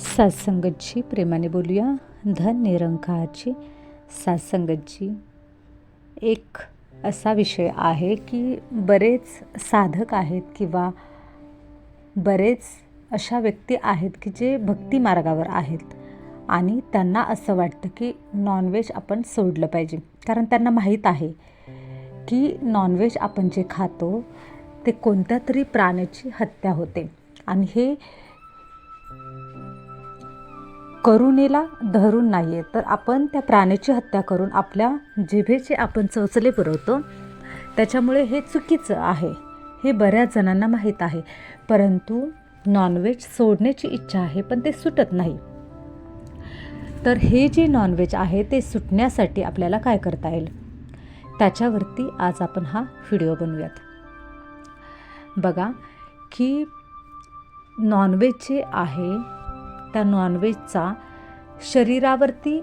सातसंगतची प्रेमाने बोलूया. धन निरंकाराची सातसंगतची एक असा विषय आहे की बरेच साधक आहेत किंवा बरेच अशा व्यक्ती आहेत की जे भक्ती मार्गावर आहेत आणि त्यांना असं वाटतं की नॉनव्हेज आपण सोडलं पाहिजे. कारण त्यांना माहीत आहे की नॉनव्हेज आपण जे खातो ते कोणत्या तरी प्राण्याची हत्या होते. आणि हे करुणेला धरून नाही आहे तर आपण त्या प्राण्याची हत्या करून आपल्या जिभेचे आपण चवचले पुरवतो. त्याच्यामुळे हे चुकीचं आहे. हे बऱ्याच जणांना माहीत आहे. परंतु नॉनव्हेज सोडण्याची इच्छा आहे पण ते सुटत नाही. तर हे जे नॉनव्हेज आहे ते सुटण्यासाठी आपल्याला काय करता येईल? त्याच्यावरती आज आपण हा व्हिडिओ बनवूयात. बघा की नॉनव्हेज जे आहे त्या नॉनव्हेजचा शरीरावरती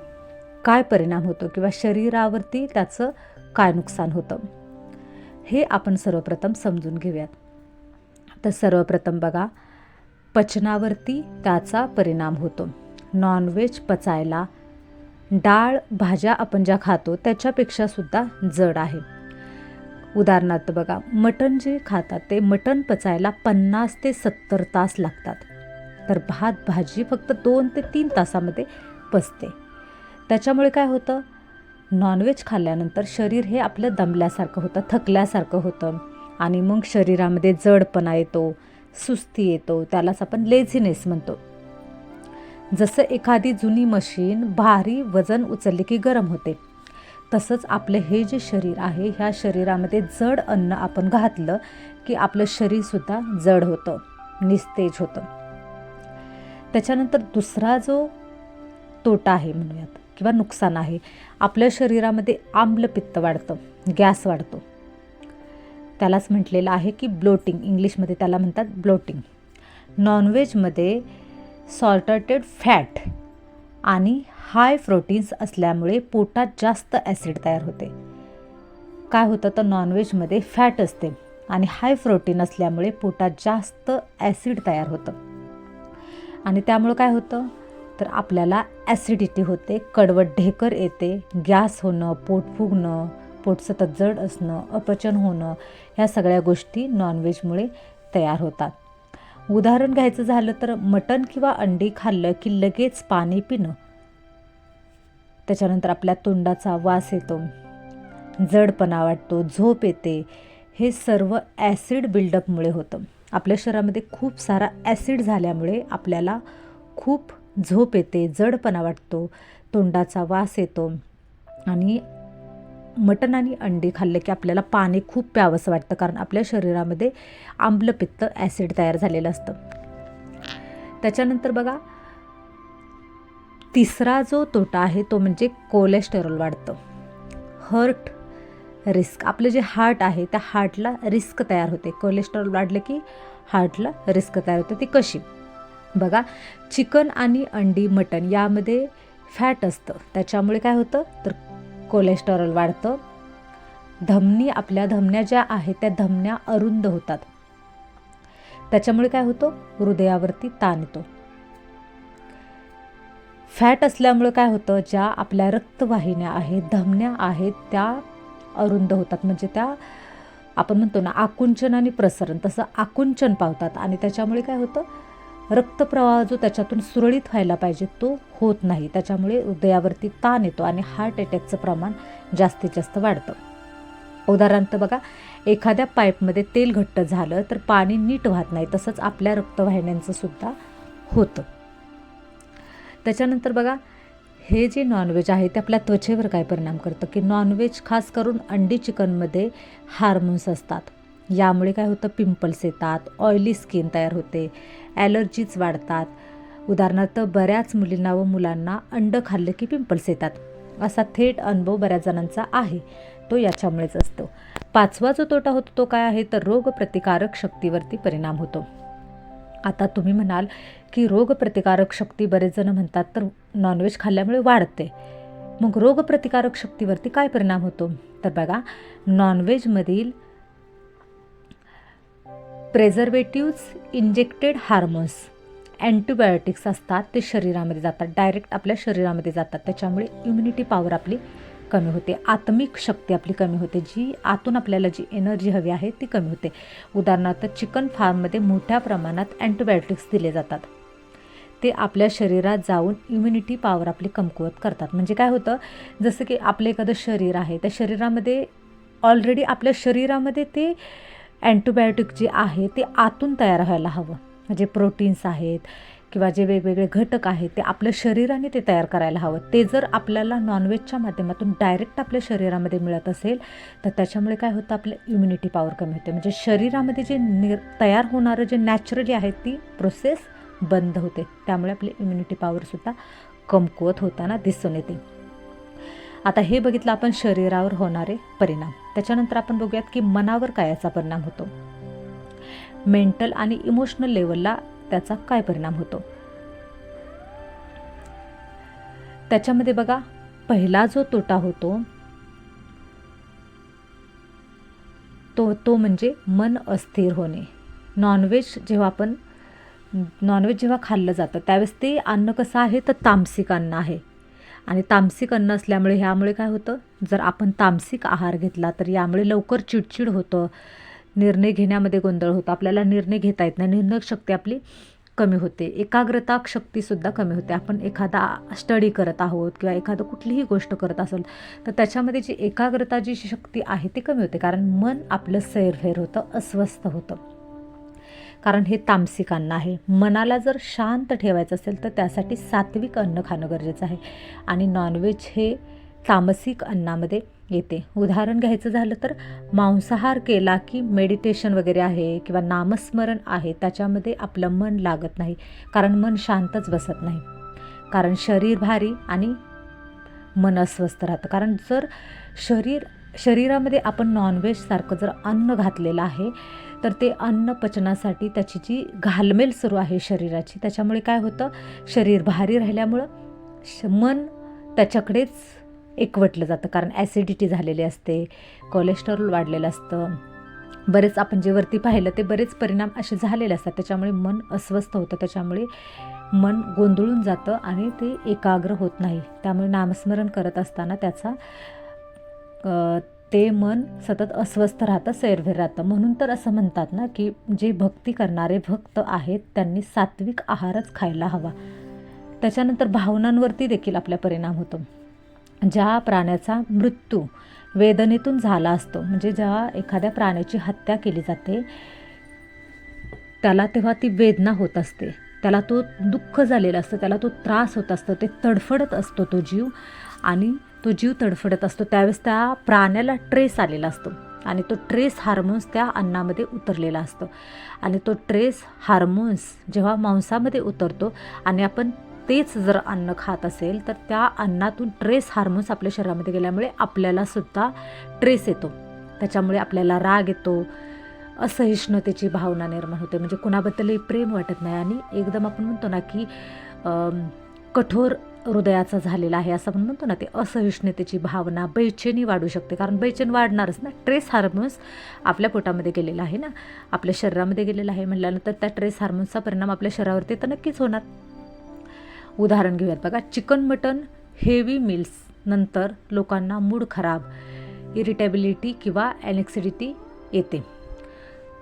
काय परिणाम होतो किंवा शरीरावरती त्याचं काय नुकसान होतं? हे आपण सर्वप्रथम समजून घेऊयात. तर सर्वप्रथम बघा पचनावरती त्याचा परिणाम होतो. नॉनव्हेज पचायला डाळ भाज्या आपण ज्या खातो त्याच्यापेक्षा सुद्धा जड आहे. उदाहरणार्थ बघा मटण जे खातात ते मटण पचायला पन्नास ते सत्तर तास लागतात. तर भात भाजी फक्त दोन ते तीन तासामध्ये पचते. त्याच्यामुळे काय होतं? नॉनव्हेज खाल्ल्यानंतर शरीर हे आपलं दमल्यासारखं होतं थकल्यासारखं होतं. आणि मग शरीरामध्ये जडपणा येतो सुस्ती येतो त्यालाच आपण लेझिनेस म्हणतो. जसं एखादी जुनी मशीन भारी वजन उचलले की गरम होते तसंच आपलं हे जे शरीर आहे ह्या शरीरामध्ये जड अन्न आपण घातलं की आपलं शरीरसुद्धा जड होतं निस्तेज होतं. त्याच्यानंतर दुसरा जो तोटा आहे म्हणूयात किंवा नुकसान आहे आपल्या शरीरामध्ये आम्लपित्त वाढतं गॅस वाढतो. त्यालाच म्हटलेलं आहे की ब्लोटिंग इंग्लिशमध्ये त्याला म्हणतात ब्लोटिंग. नॉनव्हेजमध्ये सॉल्टेटेड फॅट आणि हाय प्रोटीन्स असल्यामुळे पोटात जास्त ॲसिड तयार होते. काय होतं तर नॉनव्हेजमध्ये फॅट असते आणि हाय प्रोटीन असल्यामुळे पोटात जास्त ॲसिड तयार होतं. आणि त्यामुळं काय होतं? तर आपल्याला ॲसिडिटी होते कडवट ढेकर येते गॅस होणं पोट फुगणं पोट सतत जड असणं अपचन होणं ह्या सगळ्या गोष्टी नॉनव्हेजमुळे तयार होतात. उदाहरण घ्यायचं झालं तर मटण किंवा अंडी खाल्लं की लगेच पाणी पिणं. त्याच्यानंतर आपल्या तोंडाचा वास येतो. जडपणा वाटतो झोप येते. हे सर्व ॲसिड बिल्डअपमुळे होतं. आपल्या शरीरामध्ये खूप सारा ॲसिड झाल्यामुळे आपल्याला खूप झोप येते जडपणा वाटतो तोंडाचा वास येतो आणि मटण आणि अंडी खाल्ले की आपल्याला पाणी खूप प्यावंसं वाटतं कारण आपल्या शरीरामध्ये आम्लपित्त ॲसिड तयार झालेलं असतं. त्याच्यानंतर बघा तिसरा जो तोटा आहे तो म्हणजे कोलेस्टेरॉल वाढतं. Heart risk. आपलं जे हार्ट आहे त्या हार्टला रिस्क तयार होते. कोलेस्ट्रॉल वाढलं की हार्टला रिस्क तयार होते. ती कशी? बघा चिकन आणि अंडी मटण यामध्ये फॅट असतं. त्याच्यामुळे काय होतं? तर कोलेस्टेरॉल वाढतं. धमनी आपल्या धमन्या ज्या आहेत त्या धमन्या अरुंद होतात. त्याच्यामुळे काय होतं? हृदयावरती ताण येतो. फॅट असल्यामुळे काय होतं? ज्या आपल्या रक्तवाहिन्या आहेत धमन्या आहेत त्या अरुंद होतात. म्हणजे त्या आपण म्हणतो ना आकुंचन आणि प्रसरण तसं आकुंचन पावतात. आणि त्याच्यामुळे काय होतं? रक्तप्रवाह जो त्याच्यातून सुरळीत व्हायला पाहिजे तो होत नाही. त्याच्यामुळे हृदयावरती ताण येतो आणि हार्ट अटॅकचं प्रमाण जास्तीत जास्त वाढतं. उदाहरणार्थ बघा एखाद्या पाईपमध्ये तेल घट्ट झालं तर पाणी नीट वाहत नाही. तसंच आपल्या रक्तवाहिन्यांचं सुद्धा होतं. त्याच्यानंतर बघा हे जे नॉनव्हेज आहे ते आपल्या त्वचेवर काय परिणाम करतं? की नॉनव्हेज खास करून अंडी चिकनमध्ये हार्मोन्स असतात. यामुळे काय होतं? पिंपल्स येतात ऑइली स्किन तयार होते ॲलर्जीज वाढतात. उदाहरणार्थ बऱ्याच मुलींना व मुलांना अंड खाल्लं की पिंपल्स येतात. असा थेट अनुभव बऱ्याच जणांचा आहे. तो याच्यामुळेच असतो. पाचवा जो तोटा होतो तो काय आहे? तर रोगप्रतिकारक शक्तीवरती परिणाम होतो. आता तुम्ही म्हणाल की रोगप्रतिकारक शक्ती बरेच जण म्हणतात तर नॉनव्हेज खाल्ल्यामुळे वाढते. मग रोगप्रतिकारक शक्तीवरती काय परिणाम होतो? तर बघा नॉनव्हेजमधील प्रेझर्वेटिव्ज इंजेक्टेड हार्मोन्स अँटीबायोटिक्स असतात ते शरीरामध्ये जातात. डायरेक्ट आपल्या शरीरामध्ये जातात. त्याच्यामुळे इम्युनिटी पॉवर आपली कमी होते. आत्मिक शक्ती आपली कमी होते. जी आतून आपल्याला जी एनर्जी हवी आहे ती कमी होते. उदाहरणार्थ चिकन फार्ममध्ये मोठ्या प्रमाणात अँटीबायोटिक्स दिले जातात. ते आपल्या शरीरात जाऊन इम्युनिटी पॉवर आपली कमकुवत करतात. म्हणजे काय होतं? जसं की आपलं एखादं शरीर आहे त्या शरीरामध्ये ऑलरेडी आपल्या शरीरामध्ये ते अँटीबायोटिक जे आहे ते आतून तयार व्हायला हवं. म्हणजे प्रोटीन्स आहेत किंवा जे वेगवेगळे घटक आहेत ते आपल्या शरीराने ते तयार करायला हवं. ते जर आपल्याला नॉनव्हेजच्या माध्यमातून डायरेक्ट आपल्या शरीरामध्ये मिळत असेल तर त्याच्यामुळे काय होतं? आपलं इम्युनिटी पॉवर कमी होते. म्हणजे शरीरामध्ये जे निर तयार होणारं जे नॅचरली आहे ती प्रोसेस बंद होते. त्यामुळे आपली इम्युनिटी पॉवरसुद्धा कमकुवत होताना दिसून येते. आता हे बघितलं आपण शरीरावर होणारे परिणाम. त्याच्यानंतर आपण बघूयात की मनावर काय याचा परिणाम होतो. मेंटल आणि इमोशनल लेवलला त्याचा काय परिणाम होतो? त्याच्यामध्ये बघा पहिला जो तोटा होतो तो तो म्हणजे मन अस्थिर होणे. नॉनव्हेज जेव्हा आपण नॉनव्हेज जेव्हा खाल्लं जातं त्यावेळेस ते अन्न कसं आहे तर तामसिक अन्न आहे. आणि तामसिक अन्न असल्यामुळे ह्यामुळे काय होतं? जर आपण तामसिक आहार घेतला तर यामुळे लवकर चिडचिड होतं. निर्णय घेण्यामध्ये गोंधळ होतो. आपल्याला निर्णय घेता येत नाही. निर्णय शक्ती आपली कमी होते. एकाग्रता शक्तीसुद्धा कमी होते. आपण एखादा स्टडी करत आहोत किंवा एखादं कुठलीही गोष्ट करत असेल तर त्याच्यामध्ये जी एकाग्रता जी शक्ती आहे ती कमी होते. कारण मन आपलं सैरफेर होतं अस्वस्थ होतं. कारण हे तामसिक अन्न आहे. मनाला जर शांत ठेवायचं असेल तर त्यासाठी सात्विक अन्न खाणं गरजेचं आहे. आणि नॉनव्हेज हे तामसिक अन्नामध्ये येते. उदाहरण घ्यायचं झालं तर मांसाहार केला की मेडिटेशन वगैरे आहे किंवा नामस्मरण आहे त्याच्यामध्ये आपलं मन लागत नाही. कारण मन शांतच बसत नाही. कारण शरीर भारी आणि मन अस्वस्थ राहतं. कारण जर शरीर शरीरामध्ये आपण नॉनव्हेजसारखं जर अन्न घातलेलं आहे तर ते अन्न पचनासाठी त्याची जी घालमेल सुरू आहे शरीराची त्याच्यामुळे काय होतं? शरीर भारी राहिल्यामुळं श मन त्याच्याकडेच एकवटलं जातं. कारण ॲसिडिटी झालेली असते कोलेस्ट्रॉल वाढलेलं असतं. बरेच आपण जे वरती पाहिलं ते बरेच परिणाम असे झालेले असतात. त्याच्यामुळे मन अस्वस्थ होतं. त्याच्यामुळे मन गोंधळून जातं आणि ते एकाग्र होत नाही. त्यामुळे नामस्मरण करत असताना त्याचा ते मन सतत अस्वस्थ राहतं सैरभेर राहतं. म्हणून तर असं म्हणतात ना की जे भक्ती करणारे भक्त आहेत त्यांनी सात्विक आहारच खायला हवा. त्याच्यानंतर भावनांवरती देखील आपला परिणाम होतो. ज्या प्राण्याचा मृत्यू वेदनेतून झाला असतो म्हणजे जेव्हा एखाद्या प्राण्याची हत्या केली जाते त्याला तेव्हा ती वेदना होत असते. त्याला तो दुःख झालेला असतं त्याला तो त्रास होत असतो ते तडफडत असतो तो जीव. आणि तो जीव तडफडत असतो. त्यावेळेस त्या प्राण्याला ट्रेस आलेला असतो. आणि तो ट्रेस हार्मोन्स त्या अन्नामध्ये उतरलेला असतो. आणि तो ट्रेस हार्मोन्स जेव्हा मांसामध्ये उतरतो आणि आपण तेच जर अन्न खात असेल तर त्या अन्नातून ट्रेस हार्मोन्स आपल्या शरीरामध्ये गेल्यामुळे आपल्यालासुद्धा ट्रेस येतो. त्याच्यामुळे आपल्याला राग येतो. असहिष्णुतेची भावना निर्माण होते. म्हणजे कुणाबद्दलही प्रेम वाटत नाही. आणि एकदम आपण म्हणतो ना की कठोर हृदयाचा झालेला आहे असं आपण म्हणतो ना ते असहिष्णुतेची भावना बैचेनी वाढू शकते. कारण बैचेन वाढणारच ना. ट्रेस हार्मोन्स आपल्या पोटामध्ये गेलेला आहे ना. आपल्या शरीरामध्ये गेलेला आहे म्हटल्यानंतर त्या ट्रेस हार्मोन्सचा परिणाम आपल्या शरीरावरती तर नक्कीच होणार. उदाहरण घेऊयात बघा. चिकन मटन हेवी मिल्स नंतर लोकांना मूड खराब इरिटेबिलिटी किंवा ॲनेक्सिडिटी येते.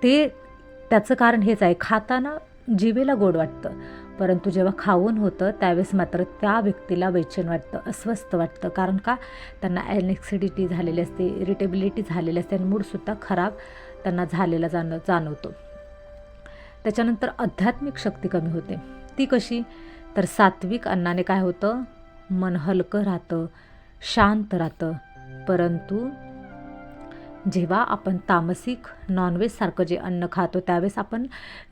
ते त्याचं कारण हेच आहे. खाताना जिभेला गोड वाटतं. परंतु जेव्हा खाऊन होतं त्यावेळेस मात्र त्या व्यक्तीला बेचैन वाटतं अस्वस्थ वाटतं. कारण का? त्यांना ॲनेक्सिडिटी झालेली असते इरिटेबिलिटी झालेली असते आणि मूडसुद्धा खराब त्यांना झालेला जाण जाणवतो. त्याच्यानंतर आध्यात्मिक शक्ती कमी होते. ती कशी? तर सात्विक अन्नाने काय होतं? मन हलकं राहतं शांत राहतं. परंतु जेव्हा आपण तामसिक नॉनव्हेजसारखं जे अन्न खातो त्यावेळेस आपण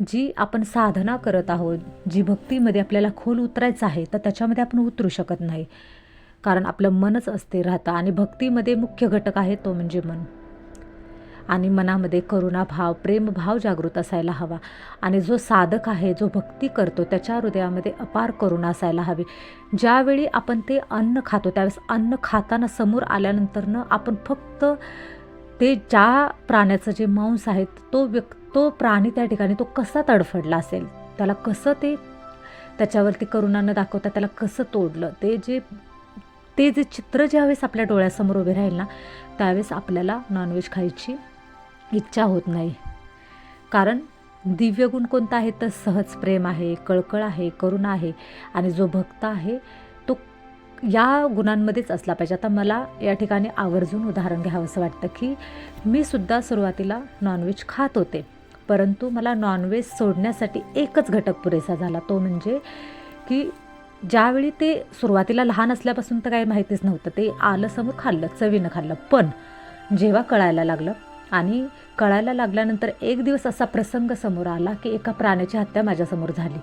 जी आपण साधना करत आहोत जी भक्तीमध्ये आपल्याला खोल उतरायचं आहे तर त्याच्यामध्ये आपण उतरू शकत नाही. कारण आपलं मनच अस्थिर राहतं आणि भक्तीमध्ये मुख्य घटक आहे तो म्हणजे मन. आणि मनामध्ये करुणाभाव प्रेमभाव जागृत असायला हवा. आणि जो साधक आहे जो भक्ती करतो त्याच्या हृदयामध्ये अपार करुणा असायला हवी. ज्यावेळी आपण ते अन्न खातो त्यावेळेस अन्न खाताना समोर आल्यानंतरनं आपण फक्त ते ज्या प्राण्याचं जे मांस आहे तो व्यक् तो प्राणी त्या ठिकाणी तो कसा तडफडला असेल त्याला कसं ते त्याच्यावरती करुणानं दाखवता त्याला कसं तोडलं ते जे ते जे चित्र ज्यावेळेस आपल्या डोळ्यासमोर उभे राहील ना त्यावेळेस आपल्याला नॉनव्हेज खायची इच्छा होत नाही. कारण दिव्यगुण कोणता आहे? तर सहज प्रेम आहे कळकळ आहे करुणा आहे आणि जो भक्त आहे या गुणांमध्येच असला पाहिजे. आता मला या ठिकाणी आवर्जून उदाहरण घ्यावं असं वाटतं की मी सुद्धा सुरुवातीला नॉनव्हेज खात होते. परंतु मला नॉनव्हेज सोडण्यासाठी एकच घटक पुरेसा झाला. तो म्हणजे की ज्यावेळी ते सुरुवातीला लहान असल्यापासून तर काही माहितीच नव्हतं. ते आलं समोर खाल्लं चवीनं खाल्लं. पण जेव्हा कळायला लागलं आणि कळायला लागल्यानंतर एक दिवस असा प्रसंग समोर आला की एका प्राण्याची हत्या माझ्यासमोर झाली.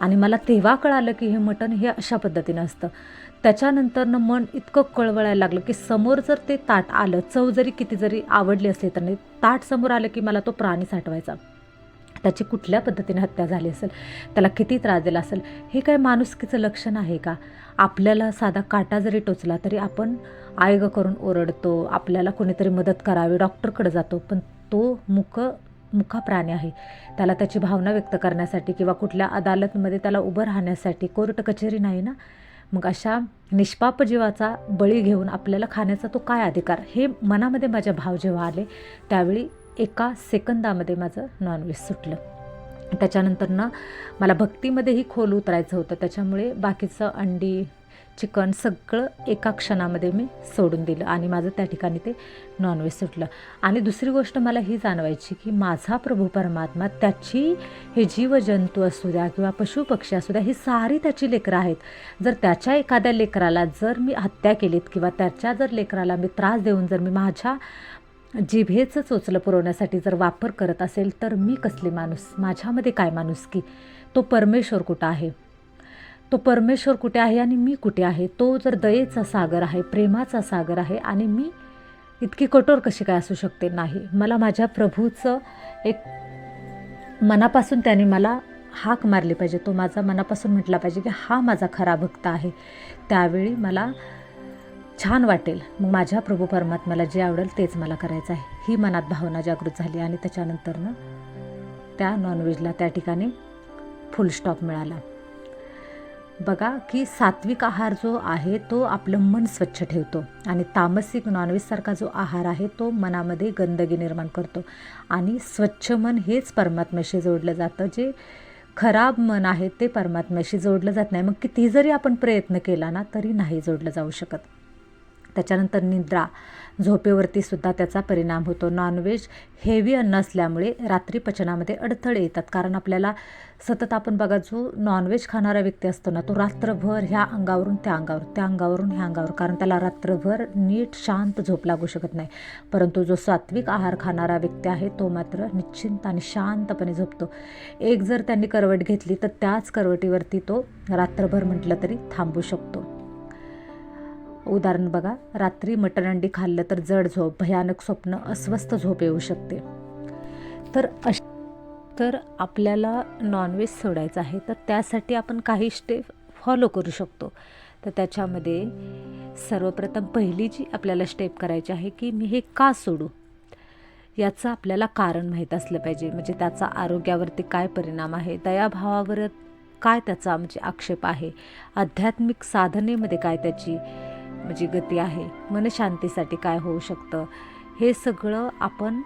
आणि मला तेव्हा कळालं की हे मटण हे अशा पद्धतीनं असतं. त्याच्यानंतरनं मन इतकं कळवळायला लागलं की समोर जर ते ताट आलं चव जरी किती जरी आवडली असली तर नाही ताट समोर आलं की मला तो प्राणी साठवायचा. त्याची कुठल्या पद्धतीने हत्या झाली असेल त्याला किती त्रास दिला असेल हे काय माणुसकीचं लक्षण आहे का? आपल्याला साधा काटा जरी टोचला तरी आपण आयग करून ओरडतो आपल्याला कोणीतरी मदत करावी डॉक्टरकडे जातो पण तो मुक मुखा प्राणी आहे. त्याला त्याची भावना व्यक्त करण्यासाठी किंवा कुठल्या अदालतमध्ये त्याला उभं राहण्यासाठी कोर्ट कचेरी नाही ना? मग अशा निष्पाप जीवाचा बळी घेऊन आपल्याला खाण्याचा तो काय अधिकार? हे मनामध्ये माझ्या भाव जेव्हा आले त्यावेळी एका सेकंदामध्ये माझं नॉनव्हेज सुटलं. त्याच्यानंतरनं मला भक्तीमध्येही खोल उतरायचं होतं. त्याच्यामुळे बाकीचं अंडी चिकन सगळं एका क्षणामध्ये मी सोडून दिलं आणि माझं त्या ठिकाणी ते नॉनव्हेज सुटलं. आणि दुसरी गोष्ट मला ही जाणवायची की माझा प्रभू परमात्मा त्याची हे जीवजंतू असू द्या किंवा पशुपक्षी असू द्या ही सारी त्याची लेकरं आहेत. जर त्याच्या एखाद्या लेकराला जर मी हत्या केलीत किंवा त्याच्या जर लेकराला मी त्रास देऊन जर मी माझ्या जिभेचं चोचलं पुरवण्यासाठी जर वापर करत असेल तर मी कसले माणूस? माझ्यामध्ये काय माणूस की? तो परमेश्वर कुठं आहे? तो परमेश्वर कुठे आहे आणि मी कुठे आहे? तो जर दयेचा सागर आहे प्रेमाचा सागर आहे आणि मी इतकी कठोर कशी काय असू शकते? नाही. मला माझ्या प्रभूचं एक मनापासून त्याने मला हाक मारली पाहिजे. तो माझा मनापासून म्हटला पाहिजे की हा माझा खरा भक्त आहे. त्यावेळी मला छान वाटेल. मग माझ्या प्रभू परमात्म्याला जे आवडेल तेच मला करायचं आहे. ही मनात भावना जागृत झाली आणि त्याच्यानंतरनं त्या नॉनव्हेजला त्या ठिकाणी फुल स्टॉप मिळाला. बघा की सात्विक आहार जो आहे तो आपलं मन स्वच्छ ठेवतो आणि तामसिक नॉनव्हेजसारखा जो आहार आहे तो मनामध्ये गंदगी निर्माण करतो. आणि स्वच्छ मन हेच परमात्म्याशी जोडलं जातं. जे खराब मन आहे ते परमात्म्याशी जोडलं जात नाही. मग किती जरी आपण प्रयत्न केला ना तरी नाही जोडलं जाऊ शकत. त्याच्यानंतर निद्रा. झोपेवरती सुद्धा त्याचा परिणाम होतो. नॉनव्हेज हेवी अन्न असल्यामुळे रात्री पचनामध्ये अडथळे येतात. कारण आपल्याला सतत आपण बघा जो नॉनव्हेज खाणारा व्यक्ती असतो ना तो रात्रभर ह्या अंगावरून त्या अंगावर त्या अंगावरून ह्या अंगावर कारण त्याला रात्रभर नीट शांत झोप लागू शकत नाही. परंतु जो सात्विक आहार खाणारा व्यक्ती आहे तो मात्र निश्चिंत आणि शांतपणे झोपतो. एक जर त्यांनी करवट घेतली तर त्याच करवटीवरती तो रात्रभर म्हटलं तरी थांबू शकतो. उदाहरण बघा रात्री मटण अंडी खाल्लं तर जड झोप भयानक स्वप्न अस्वस्थ झोप येऊ शकते. तर अश तर आपल्याला नॉनव्हेज सोडायचं आहे तर त्यासाठी आपण काही स्टेप फॉलो करू शकतो. तर त्याच्यामध्ये सर्वप्रथम पहिली जी आपल्याला स्टेप करायची आहे की मी हे का सोडू? याचं आपल्याला कारण माहीत असलं पाहिजे म्हणजे त्याचा आरोग्यावरती काय परिणाम आहे दयाभावावर काय त्याचा म्हणजे आक्षेप आहे आध्यात्मिक साधनेमध्ये काय त्याची म्हणजे गती आहे मनशांतीसाठी काय होऊ शकतं हे सगळं आपण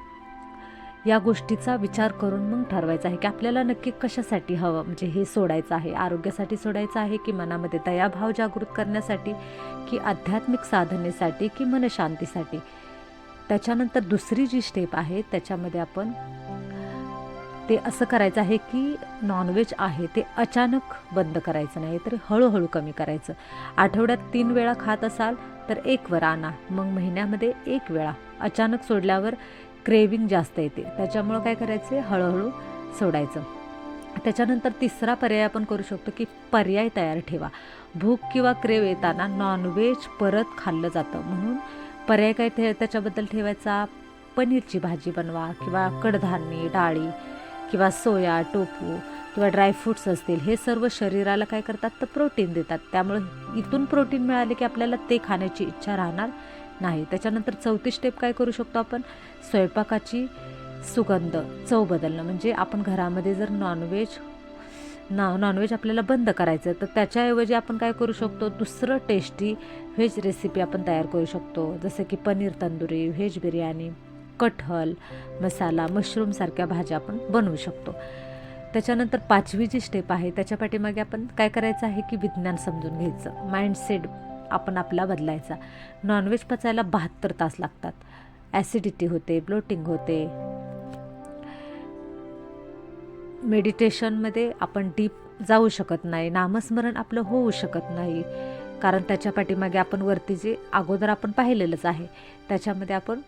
या गोष्टीचा विचार करून मग ठरवायचा आहे की आपल्याला नक्की कशासाठी हवं म्हणजे हे सोडायचं आहे आरोग्यासाठी सोडायचं आहे की मनामध्ये दयाभाव जागृत करण्यासाठी की आध्यात्मिक साधनेसाठी की मनशांतीसाठी? त्याच्यानंतर दुसरी जी स्टेप आहे त्याच्यामध्ये आपण ते असं करायचं आहे की नॉनव्हेज आहे ते अचानक बंद करायचं नाही तर हळूहळू कमी करायचं. आठवड्यात तीन वेळा खात असाल तर एक वर आणा. मग महिन्यामध्ये एक वेळा. अचानक सोडल्यावर क्रेविंग जास्त येते. त्याच्यामुळं काय करायचं हळूहळू सोडायचं. त्याच्यानंतर तिसरा पर्याय आपण करू शकतो की पर्याय तयार ठेवा. भूक किंवा क्रेव येताना नॉनव्हेज परत खाल्लं जातं. म्हणून पर्याय काय ठे त्याच्याबद्दल ठेवायचा? पनीरची भाजी बनवा किंवा कडधान्ये डाळी किंवा सोया टोफू किंवा ड्रायफ्रूट्स असतील हे सर्व शरीराला काय करतात? तर प्रोटीन देतात. त्यामुळं इथून प्रोटीन मिळाले की आपल्याला ते खाण्याची इच्छा राहणार नाही. त्याच्यानंतर चौथी स्टेप काय करू शकतो आपण? स्वयंपाकाची सुगंध चव बदलणं. म्हणजे आपण घरामध्ये जर नॉनव्हेज ना नॉनव्हेज आपल्याला बंद करायचं आहे तर त्याच्याऐवजी आपण काय करू शकतो? दुसरं टेस्टी व्हेज रेसिपी आपण तयार करू शकतो. जसं की पनीर तंदुरी व्हेज बिर्याणी. कटहल मसाला मशरूमसारख्या भाज्या आपण बनवू शकतो. त्याच्यानंतर पाचवी जी स्टेप आहे त्याच्या पाठीमागे आपण काय करायचं आहे की विज्ञान समजून घ्यायचं. माइंडसेट आपण आपला बदलायचा. नॉनव्हेज पचायला बहात्तर तास लागतात. ॲसिडिटी होते ब्लोटिंग होते. मेडिटेशनमध्ये आपण डीप जाऊ शकत नाही नामस्मरण आपलं होऊ शकत नाही. कारण त्याच्या पाठीमागे आपण वरती जे अगोदर आपण पाहिलेलंच आहे त्याच्यामध्ये आपण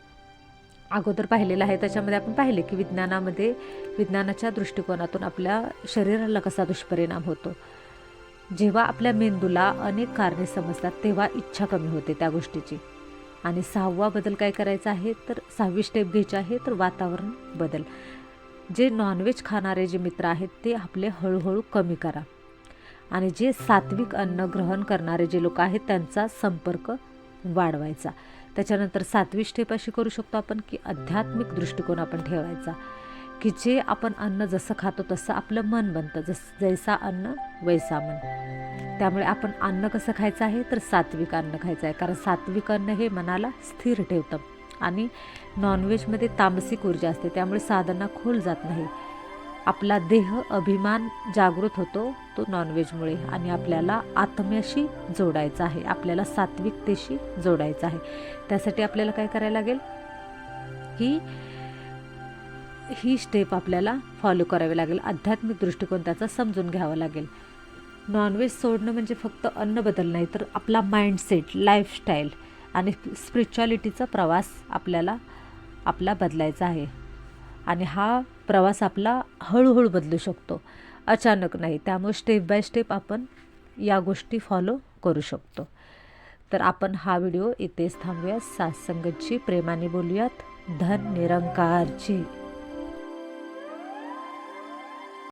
अगोदर पाहिलेलं आहे. त्याच्यामध्ये आपण पाहिले की विज्ञानामध्ये विज्ञानाच्या दृष्टिकोनातून आपल्या शरीराला कसा दुष्परिणाम होतो. जेव्हा आपल्या मेंदूला अनेक कारणे समजतात तेव्हा इच्छा कमी होते त्या गोष्टीची. आणि सहावा बदल काय करायचा आहे? तर सहावी स्टेप घ्यायची आहे तर वातावरण बदल. जे नॉनव्हेज खाणारे जे मित्र आहेत ते आपले हळूहळू कमी करा. आणि जे सात्विक अन्न ग्रहण करणारे जे लोक आहेत त्यांचा संपर्क वाढवायचा. त्याच्यानंतर सातवी स्टेप अशी करू शकतो आपण की आध्यात्मिक दृष्टिकोन आपण ठेवायचा की जे आपण अन्न जसं खातो तसं आपलं मन बनतं जस जैसा अन्न वैसा मन. त्यामुळे आपण अन्न कसं खायचं आहे? तर सात्विक अन्न खायचं आहे. कारण सात्विक अन्न हे मनाला स्थिर ठेवतं. आणि नॉनव्हेजमध्ये तामसिक ऊर्जा असते. त्यामुळे साधना खोल जात नाही. आपला देह अभिमान जागृत होतो तो नॉनव्हेजमुळे आणि आपल्याला आत्म्याशी जोडायचा आहे. आपल्याला सात्विकतेशी जोडायचं आहे. त्यासाठी आपल्याला काय करायला लागेल? की ही स्टेप आपल्याला फॉलो करावी लागेल. आध्यात्मिक दृष्टिकोन त्याचा समजून घ्यावा लागेल. नॉनव्हेज सोडणं म्हणजे फक्त अन्न बदल नाही तर आपला माइंडसेट लाईफस्टाईल आणि स्पिरिच्युअलिटीचा प्रवास आपल्याला आपला बदलायचा आहे. आणि हा प्रवास आपला हळूहळू बदलू शकतो. अचानक नाही त्यामुळे स्टेप बाय स्टेप आपण या गोष्टी फॉलो करू शकतो. तर आपण हा व्हिडिओ इथेच थांबूयात. सासंगतची प्रेमाने बोलूयात. धन निरंकारची.